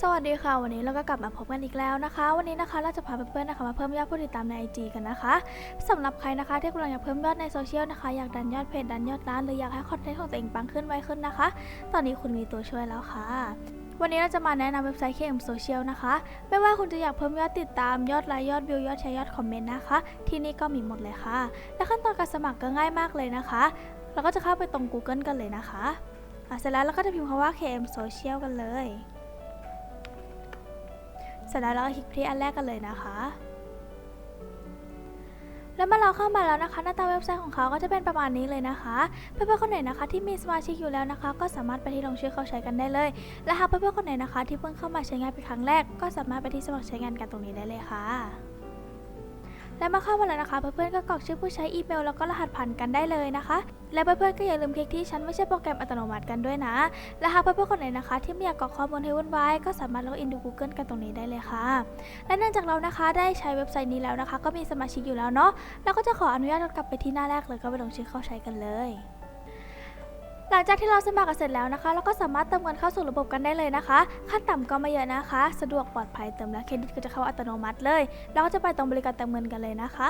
สวัสดีค่ะ วันนี้เราก็กลับมาพบกันอีกแล้วนะคะ วันนี้นะคะเราจะพาเพื่อนๆนะคะมาเพิ่มยอดผู้ติดตามใน IG กันนะคะสำหรับใครนะคะที่กำลังอยากเพิ่มยอดในโซเชียลนะคะอยากดันยอดเพจดันยอดร้านหรืออยากให้คอนเทนต์ของตัวเองปังขึ้นไวขึ้นนะคะ ตอนนี้คุณมีตัวช่วยแล้วค่ะวันนี้เราจะมาแนะนำเว็บไซต์ KM Social นะคะ ไม่ว่าคุณจะอยากเพิ่มยอดติดตามยอดไลค์ยอดวิวยอดแชร์ยอดคอมเมนต์นะคะ ที่นี่ก็มีหมดเลยค่ะ และขั้นตอนการสมัครก็ง่ายมากเลยนะคะเราก็จะเข้าไปตรง Google กันเลยนะคะอะเสร็จแล้วเราก็จะพิมพ์คำว่า KM Social กันเลย สร็จแล้วเราก็คลิกที่อันแรกกันเลยนะคะ แล้วเมื่อเราเข้ามาแล้วนะคะ หน้าตาเว็บไซต์ของเขาก็จะเป็นประมาณนี้เลยนะคะ เพื่อนๆคนไหนนะคะ ที่มีสมาชิกอยู่แล้วนะคะ ก็สามารถไปที่ลงชื่อเข้าใช้กันได้เลย และหากเพื่อนๆคนไหนนะคะ ที่เพิ่งเข้ามาใช้งานเป็นครั้งแรก ก็สามารถไปที่สมัครใช้งานกันตรงนี้ได้เลยค่ะ และมาเข้ามาแล้วนะคะเพื่อนๆก็กรอกชื่อผู้ใช้อีเมลแล้วก็รหัสผ่านกันได้เลยนะคะ และเพื่อนๆก็อย่าลืมคลิกที่ฉันไม่ใช่โปรแกรมอัตโนมัติกันด้วยนะ และหากเพื่อนๆคนไหนนะคะ ที่ไม่อยากกรอกข้อมูลให้วุ่นวายก็สามารถล็อกอินดู Google กันตรงนี้ได้เลยค่ะ และเนื่องจากเรานะคะได้ใช้เว็บไซต์นี้แล้วนะคะ ก็มีสมาชิกอยู่แล้วเนาะเราก็จะขออนุญาตกลับไปที่หน้าแรกเลยก็ไปลงชื่อเข้าใช้กันเลย หลังจากที่เราสมัครกันเสร็จแล้วนะคะ เราก็สามารถเติมเงินเข้าสู่ระบบกันได้เลยนะคะ ขั้นต่ำก็ไม่เยอะนะคะ สะดวกปลอดภัยเติมแล้วเครดิตก็จะเข้าอัตโนมัติเลย เราก็จะไปตรงบริการเติมเงินกันเลยนะคะ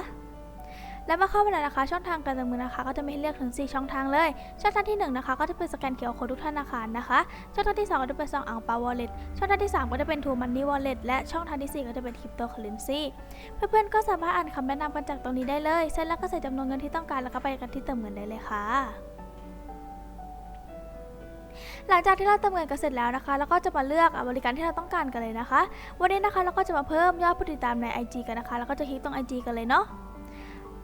แล้วมาเข้ามาแล้วนะคะ ช่องทางการเติมเงินนะคะ ก็จะมีให้เลือกถึง 4 ช่องทางเลย ช่องทางที่ 1 นะคะ ก็จะเป็นสแกนเคอร์โคทุกธนาคารนะคะ ช่องทางที่ 2 ก็จะเป็นซองอ่างปาวอลเล็ตช่องทางที่ 3 ก็จะเป็นทูมันนี่วอลเล็ตและช่องทางที่ 4 ก็จะเป็นคริปโตเคอเรนซีเพื่อนๆก็สามารถอ่านคำแนะนำกันจากตรงนี้ได้เลย เสร็จแล้วก็ใส่จำนวนเงินที่ต้องการแล้วก็ไปกันที่เติมเงินได้เลยค่ะ หลังจากที่เราเติมเงินกันเสร็จแล้วนะคะ แล้วก็จะมาเลือกบริการที่เราต้องการกันเลยนะคะ วันนี้นะคะเราก็จะมาเพิ่มยอดผู้ติดตามใน IG กันนะคะ แล้วก็จะคลิกตรง IG กันเลยเนาะ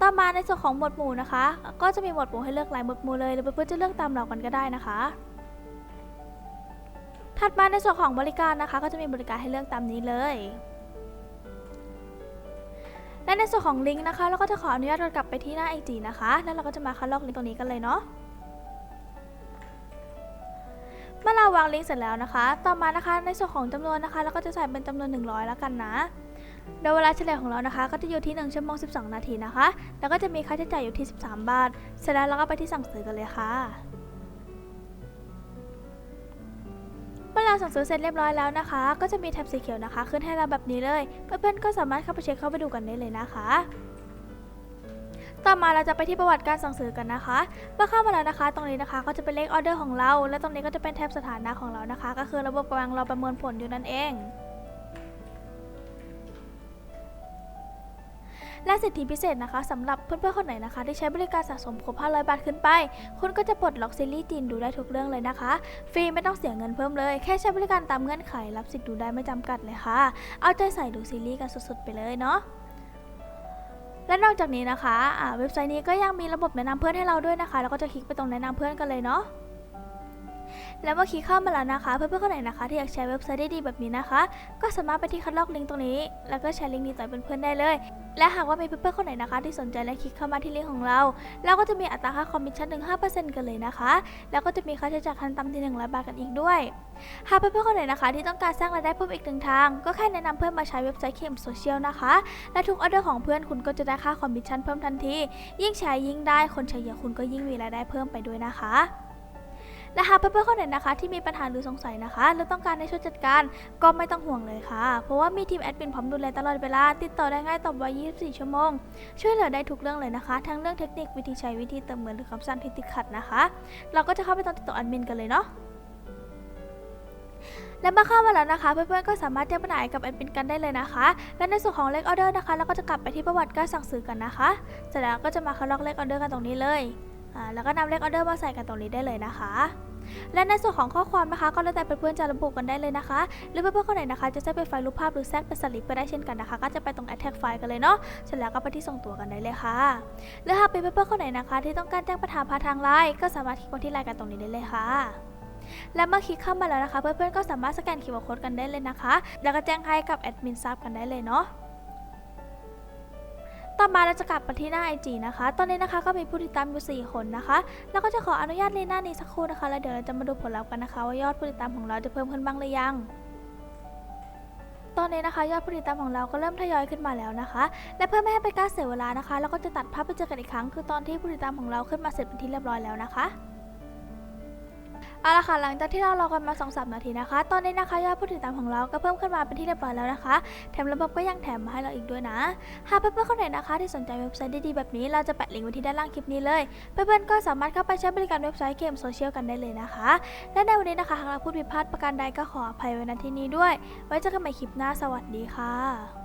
ต่อมาในส่วนของหมวดหมู่นะคะ ก็จะมีหมวดหมู่ให้เลือกหลายหมวดหมู่เลยหรือเพื่อนๆจะเลือกตามเรากันก็ได้นะคะ ถัดมาในส่วนของบริการนะคะ ก็จะมีบริการให้เลือกตามนี้เลยและในส่วนของลิงก์นะคะ เราก็จะขออนุญาตกลับไปที่หน้า IG นะคะ แล้วเราก็จะมาคัดลอกลิงก์ตรงนี้กันเลยเนาะ เมื่อเราวางลิงก์เสร็จแล้วนะคะ ต่อมานะคะในส่วนของจำนวนนะคะเราก็จะใส่เป็นจำนวน 100 แล้วกันนะโดยเวลาเฉลี่ยของเรานะคะ ก็จะอยู่ที่ 1 ชั่วโมง 12 นาทีนะคะ แล้วก็จะมีค่าใช้จ่ายอยู่ที่ 13 บาท เสร็จแล้วเราก็ไปที่สั่งซื้อกันเลยค่ะ เมื่อเราสั่งซื้อเสร็จเรียบร้อยแล้วนะคะ ก็จะมีแท็บสีเขียวนะคะ ขึ้นให้เราแบบนี้เลย เพื่อนๆก็สามารถเข้าไปเช็คเข้าไปดูกันได้เลยนะคะ ต่อมาเราจะไปที่ประวัติการสั่งซื้อกันนะคะเมื่อเข้ามาแล้วนะคะ ตรงนี้นะคะก็จะเป็นเลขออเดอร์ของเรา และตรงนี้ก็จะเป็นแท็บสถานะของเรานะคะ ก็คือระบบกำลังรอประเมินผลอยู่นั่นเองและสิทธิพิเศษนะคะสำหรับเพื่อนๆคนไหนนะคะ ที่ใช้บริการสะสมครบ 500 บาทขึ้นไป คุณก็จะปลดล็อกซีรีส์จีนดูได้ทุกเรื่องเลยนะคะ ฟรีไม่ต้องเสียเงินเพิ่มเลย แค่ใช้บริการตามเงื่อนไข รับสิทธิ์ดูได้ไม่จำกัดเลยค่ะ เอาใจใส่ดูซีรีส์กันสุดๆไปเลยเนาะ และนอกจากนี้นะคะเว็บไซต์นี้ก็ยังมีระบบแนะนำเพื่อนให้เราด้วยนะคะ แล้วก็จะคลิกไปตรงแนะนำเพื่อนกันเลยเนาะ แล้วเมื่อคลิกเข้ามาแล้วนะคะ เพื่อนๆคนไหนนะคะ ที่อยากใช้เว็บไซต์ได้ดีแบบนี้นะคะ ก็สามารถไปที่คัดลอกลิงก์ตรงนี้ แล้วก็แชร์ลิงก์นี้ต่อเพื่อนๆได้เลย และหากว่ามีเพื่อนๆคนไหนนะคะ ที่สนใจและคลิกเข้ามาที่ลิงก์ของเรา เราก็จะมีอัตราค่าคอมมิชชั่นถึง5%กันเลยนะคะ แล้วก็จะมีค่าใช้จ่ายขั้นต่ำที่100บาทกันอีกด้วย หากเพื่อนๆคนไหนนะคะ ที่ต้องการสร้างรายได้เพิ่มอีกหนึ่งทาง ก็แค่แนะนำเพื่อนมาใช้เว็บไซต์เคมโซเชียลนะคะ และทุกออเดอร์ของเพื่อนคุณก็จะได้ค่าคอมมิชชั่นเพิ่มทันที ยิ่งแชร์ยิ่งได้คนแชร์เยอะคุณก็ยิ่งมีรายได้เพิ่มไปด้วยนะคะ และหากเพื่อนๆคนไหนนะคะ ที่มีปัญหาหรือสงสัยนะคะ หรือต้องการให้ช่วยจัดการก็ไม่ต้องห่วงเลยค่ะ เพราะว่ามีทีมแอดมินพร้อมดูแลตลอดเวลา ติดต่อได้ง่ายตอบไว24 ชั่วโมง ช่วยเหลือได้ทุกเรื่องเลยนะคะ ทั้งเรื่องเทคนิควิธีใช้วิธีเติมเงินหรือคำสั่งที่ติดขัดนะคะ เราก็จะเข้าไปตอนติดต่อแอดมินกันเลยเนาะและเมื่อเข้ามาแล้วนะคะ เพื่อนๆก็สามารถแจ้งปัญหากับแอดมินกันได้เลยนะคะ และในส่วนของเลขออเดอร์นะคะเราก็จะกลับไปที่ประวัติการสั่งซื้อกันนะคะเสร็จแล้วก็จะมาคัดลอกเลขออเดอร์กันตรงนี้เลย แล้วก็นำเลขออเดอร์มาใส่กันตรงนี้ได้เลยนะคะ และในส่วนของข้อความนะคะ ก็แล้วแต่เพื่อนๆจะระบุกันได้เลยนะคะ หรือเพื่อนๆคนไหนนะคะ จะแทรกเป็นไฟล์รูปภาพหรือแทรกเป็นสลิปก็ได้เช่นกันนะคะ ก็จะไปตรง attach ไฟล์กันเลยเนาะเสร็จแล้วก็ไปที่ส่งตัวกันได้เลยค่ะ หรือหากเป็นเพื่อนๆคนไหนนะคะ ที่ต้องการแจ้งปัญหาผ่านทางไลน์ก็สามารถคลิกมาที่ไลน์กันตรงนี้ได้เลยค่ะและเมื่อคลิกเข้ามาแล้วนะคะ เพื่อนๆก็สามารถสแกน QR Code กันได้เลยนะคะ แล้วก็แจ้งให้กับแอดมินทราบกันได้เลยเนาะ ต่อมาเราจะกลับมาที่หน้าไอจีนะคะ ตอนนี้นะคะก็มีผู้ติดตามอยู่ 4 คนนะคะ แล้วก็จะขออนุญาตเล่นหน้านี้สักครู่นะคะ แล้วเดี๋ยวเราจะมาดูผลลัพธ์กันนะคะ ว่ายอดผู้ติดตามของเราจะเพิ่มขึ้นบ้างหรือยังตอนนี้นะคะยอดผู้ติดตามของเราก็เริ่มทยอยขึ้นมาแล้วนะคะ และเพื่อไม่ให้เป็นการเสียเวลานะคะ เราก็จะตัดภาพไปเจอกันอีกครั้ง คือตอนที่ผู้ติดตามของเราขึ้นมาเสร็จเป็นที่เรียบร้อยแล้วนะคะ เอาละค่ะหลังจากที่เรารอกันมา2อสนาทีนะคะ ตอนนี้นะคะยอดผู้ติดตามของเราก็เพิ่มขึ้นมาเป็นที่เรียบร้อยแล้วนะคะ แถมระบบก็ยังแถมมาให้เราอีกด้วยนะ หากเพื่อนๆคนไหนนะคะ ที่สนใจเว็บไซต์ดีๆแบบนี้เราจะแปะลิงก์ไว้ที่ด้านล่างคลิปนี้เลยเพื่อนๆก็สามารถเข้าไปใช้บริการเว็บไซต์เกมโซเชียลกันได้เลยนะคะ และในวันนี้นะคะหากเราพูดผิดพลาดประการใดก็ขออภัยไว้ณที่นี้ด้วย ไว้เจอกันใหม่คลิปหน้าสวัสดีค่ะ